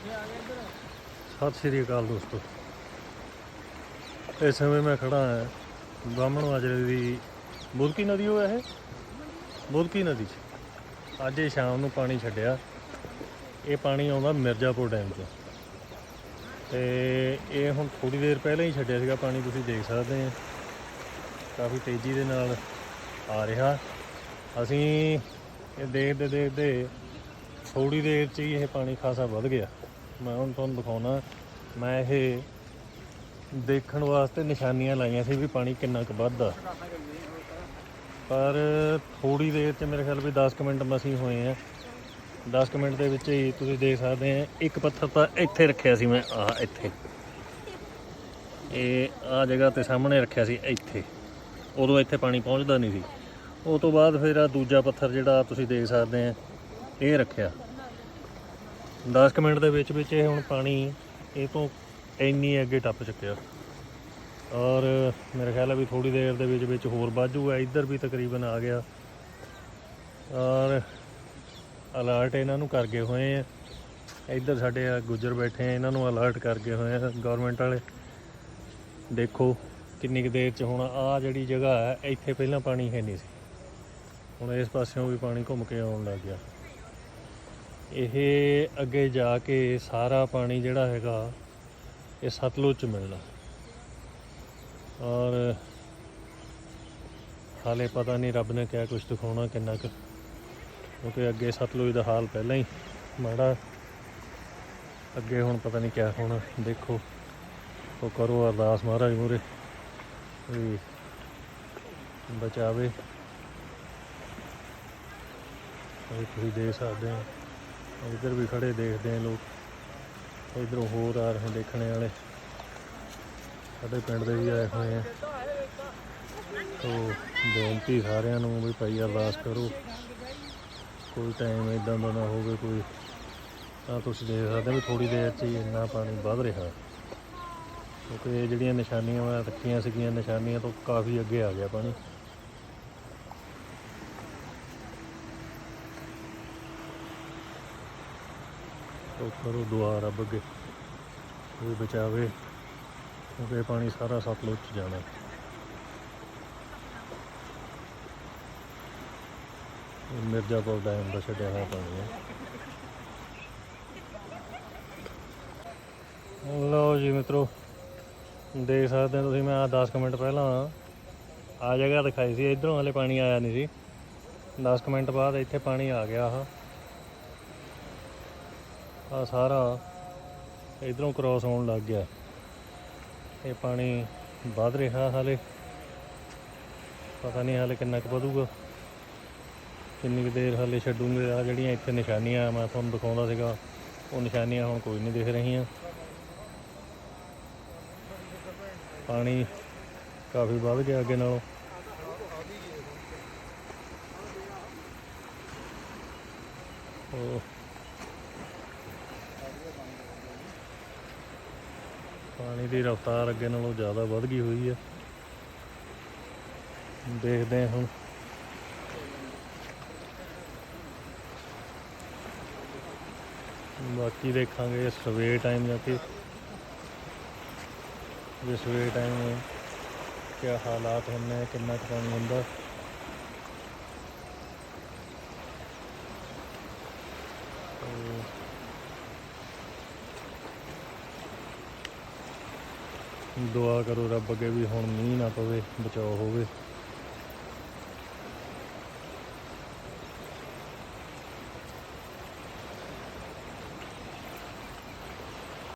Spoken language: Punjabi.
ਸਤਿ ਸ਼੍ਰੀ ਅਕਾਲ ਦੋਸਤੋ। ਇਸ ਸਮੇਂ ਮੈਂ ਖੜਾ ਹਾਂ ਬਾਹਮਣ ਮਾਜਰੇ ਦੀ ਬੁਦਕੀ ਨਦੀ ਉਹ ਇਹ ਬੁਦਕੀ ਨਦੀ 'ਚ। ਅੱਜ ਇਹ ਸ਼ਾਮ ਨੂੰ ਪਾਣੀ ਛੱਡਿਆ। ਇਹ ਪਾਣੀ ਆਉਂਦਾ ਮਿਰਜ਼ਾਪੁਰ ਡੈਮ ਤੋਂ ਤੇ ਇਹ ਹੁਣ ਥੋੜੀ ਦੇਰ ਪਹਿਲਾਂ ਹੀ ਛੱਡਿਆ ਸੀਗਾ। ਪਾਣੀ ਤੁਸੀਂ ਦੇਖ ਸਕਦੇ ਆ ਕਾਫੀ ਤੇਜ਼ੀ ਦੇ ਨਾਲ ਆ ਰਿਹਾ। ਅਸੀਂ ਇਹ ਦੇਖਦੇ ਦੇਖਦੇ ਥੋੜੀ ਦੇਰ 'ਚ ਹੀ ਇਹ ਪਾਣੀ ਖਾਸਾ ਵੱਧ ਗਿਆ। ਮੈਂ ਹੁਣ ਤੁਹਾਨੂੰ ਦਿਖਾਉਣਾ, ਮੈਂ ਇਹ ਦੇਖਣ ਵਾਸਤੇ ਨਿਸ਼ਾਨੀਆਂ ਲਾਈਆਂ ਸੀ ਵੀ ਪਾਣੀ ਕਿੰਨਾ ਕੁ ਵੱਧਦਾ। ਪਰ ਥੋੜੀ ਦੇਰ 'ਚ ਮੇਰੇ ਖਿਆਲ ਵੀ 10 ਕੁ ਮਿੰਟ ਮਸੀਂ ਹੋਏ ਆ। 10 ਕੁ ਮਿੰਟ ਦੇ ਵਿੱਚ ਹੀ ਤੁਸੀਂ ਦੇਖ ਸਕਦੇ ਆ, ਇੱਕ ਪੱਥਰ ਤਾਂ ਇੱਥੇ ਰੱਖਿਆ ਸੀ ਮੈਂ ਆ ਇੱਥੇ। ਇਹ ਆ ਜਗ੍ਹਾ ਤੇ ਸਾਹਮਣੇ ਰੱਖਿਆ ਸੀ, ਇੱਥੇ। ਉਦੋਂ ਇੱਥੇ ਪਾਣੀ ਪਹੁੰਚਦਾ ਨਹੀਂ ਸੀ। ਉਹ ਤੋਂ ਬਾਅਦ ਫਿਰ ਆ ਦੂਜਾ ਪੱਥਰ ਜਿਹੜਾ ਤੁਸੀਂ ਦੇਖ ਸਕਦੇ ਆ, ਇਹ ਰੱਖਿਆ। 10 ਕੁ ਮਿੰਟ ਦੇ ਵਿੱਚ ਵਿੱਚ ਇਹ ਹੁਣ ਪਾਣੀ ਇਹ ਤੋਂ ਇੰਨੀ ਅੱਗੇ ਟੱਪ ਚੁੱਕਿਆ। ਔਰ ਮੇਰੇ ਖਿਆਲ ਹੈ ਵੀ ਥੋੜੀ ਦੇਰ ਦੇ ਵਿੱਚ ਵਿੱਚ ਹੋਰ ਵਾਜੂਗਾ ਇੱਧਰ ਵੀ ਤਕਰੀਬਨ ਆ ਗਿਆ। ਔਰ ਅਲਰਟ ਇਹਨਾਂ ਨੂੰ ਕਰ ਗਏ ਹੋਏ ਆ। ਇੱਧਰ ਸਾਡੇ ਗੁੱਜਰ ਬੈਠੇ ਆ, ਇਹਨਾਂ ਨੂੰ ਅਲਰਟ ਕਰ ਗਏ ਹੋਏ ਆ ਗਵਰਨਮੈਂਟ ਵਾਲੇ। ਦੇਖੋ ਕਿੰਨੀ ਕੁ ਦੇਰ ਚ ਹੁਣ ਆ ਜਿਹੜੀ ਜਗ੍ਹਾ ਹੈ, ਇੱਥੇ ਪਹਿਲਾਂ ਪਾਣੀ ਹੈ ਨਹੀਂ ਸੀ। ਹੁਣ ਇਸ ਪਾਸਿਓਂ ਵੀ ਪਾਣੀ ਘੁੰਮ ਕੇ ਆਉਣ ਲੱਗ ਗਿਆ। ਇਹ ਅੱਗੇ ਜਾ ਕੇ ਸਾਰਾ ਪਾਣੀ ਜਿਹੜਾ ਹੈਗਾ, ਇਹ ਸਤਲੁਜ ਚ ਮਿਲਣਾ। ਔਰ ਹਾਲੇ ਪਤਾ ਨਹੀਂ ਰੱਬ ਨੇ ਕਿਆ ਕੁਝ ਦਿਖਾਉਣਾ, ਕਿੰਨਾ ਕੁ। ਕਿਉਂਕਿ ਅੱਗੇ ਸਤਲੁਜ ਦਾ ਹਾਲ ਪਹਿਲਾਂ ਹੀ ਮਾੜਾ। ਅੱਗੇ ਹੁਣ ਪਤਾ ਨਹੀਂ ਕਿਆ ਹੋਣਾ ਦੇਖੋ। ਉਹ ਕਰੋ ਅਰਦਾਸ ਮਹਾਰਾਜ ਮੂਰੇ ਵੀ ਬਚਾਵੇ। ਇਹ ਤੁਸੀਂ ਦੇਖ ਸਕਦੇ ਹੋ। ਇੱਧਰ ਵੀ ਖੜੇ ਦੇਖਦੇ ਆ ਲੋਕ। ਇੱਧਰੋਂ ਹੋਰ ਆ ਰਹੇ ਦੇਖਣੇ ਵਾਲੇ। ਸਾਡੇ ਪਿੰਡ ਦੇ ਵੀ ਆਏ ਹੋਏ ਆ। ਤੋ ਬੇਨਤੀ ਸਾਰਿਆਂ ਨੂੰ ਵੀ ਭਾਈ ਅਰਦਾਸ ਕਰੋ। ਕੋਈ ਟਾਈਮ ਇਦਾਂ ਦਾ ਨਾ ਹੋਵੇ, ਕੋਈ ਤਾਂ ਤੁਸੀਂ ਦੇਖ ਸਕਦੇ ਹੋ ਵੀ ਥੋੜੀ ਦੇਰ 'ਚ ਹੀ ਇੰਨਾ ਪਾਣੀ ਵੱਧ ਰਿਹਾ। ਕਿਉਂਕਿ ਇਹ ਜਿਹੜੀਆਂ ਨਿਸ਼ਾਨੀਆਂ ਮੈਂ ਰੱਖੀਆਂ ਸੀਗੀਆਂ, ਨਿਸ਼ਾਨੀਆਂ ਤੋਂ ਕਾਫੀ ਅੱਗੇ ਆ ਗਿਆ ਪਾਣੀ। ਤੋ ਕਰੋ ਦੁਆ ਰੱਬ ਅੱਗੇ। ਉਹ ਬਚਾਵੇ ਕਿਉਂਕਿ ਪਾਣੀ ਸਾਰਾ ਸਤਲੁਜ ਚ ਜਾਣਾ। ਮਿਰਜ਼ਾਪੁਰ ਡੈਮ ਦਾ ਛੱਡਿਆ ਹੋਇਆ ਪਾਣੀ ਹੈ। ਲਓ ਜੀ ਮਿੱਤਰੋ, ਦੇਖ ਸਕਦੇ ਹੋ ਤੁਸੀਂ, ਮੈਂ ਆ 10 ਕੁ ਮਿੰਟ ਪਹਿਲਾਂ ਆ ਜਗ੍ਹਾ ਦਿਖਾਈ ਸੀ, ਇਧਰੋਂ ਹਲੇ ਪਾਣੀ ਆਇਆ ਨਹੀਂ ਸੀ। 10 ਕੁ ਮਿੰਟ ਬਾਅਦ ਇੱਥੇ ਪਾਣੀ ਆ ਗਿਆ ਆ ਆ ਸਾਰਾ ਇਧਰੋਂ ਕ੍ਰਾਸ ਹੋਣ ਲੱਗ ਗਿਆ। ਇਹ ਪਾਣੀ ਵੱਧ ਰਿਹਾ ਹਾਲੇ। ਪਤਾ ਨਹੀਂ ਹਾਲੇ ਕਿੰਨਾ ਕੁ ਵਧੂਗਾ। ਕਿੰਨੀ ਕੁ ਦੇਰ ਹਾਲੇ ਛੱਡੂਗੇ। ਆ ਜਿਹੜੀਆਂ ਇੱਥੇ ਨਿਸ਼ਾਨੀਆਂ ਮੈਂ ਤੁਹਾਨੂੰ ਦਿਖਾਉਂਦਾ ਸੀਗਾ, ਉਹ ਨਿਸ਼ਾਨੀਆਂ ਹੁਣ ਕੋਈ ਨਹੀਂ ਦਿਖ ਰਹੀਆਂ। ਪਾਣੀ ਕਾਫੀ ਵੱਧ ਗਿਆ ਅੱਗੇ ਨਾਲੋਂ। ਉਹ ਪਾਣੀ ਦੀ ਰਫ਼ਤਾਰ ਅੱਗੇ ਨਾਲੋਂ ਜ਼ਿਆਦਾ ਵੱਧ ਗਈ ਹੋਈ ਹੈ ਦੇਖਦੇ ਹਾਂ ਹੁਣ। ਬਾਕੀ ਦੇਖਾਂਗੇ ਸਵੇਰ ਟਾਈਮ ਜਾ ਕੇ ਜੇ ਸਵੇਰ ਟਾਈਮ ਕਿਆ ਹਾਲਾਤ ਹੁੰਦੇ ਕਿੰਨਾ ਕੁ ਪਾਣੀ ਹੁੰਦਾ। ਤੇ ਦੁਆ ਕਰੋ ਰੱਬ ਅੱਗੇ ਵੀ ਹੁਣ ਮੀਂਹ ਨਾ ਪਵੇ ਬਚਾਓ ਹੋਵੇ।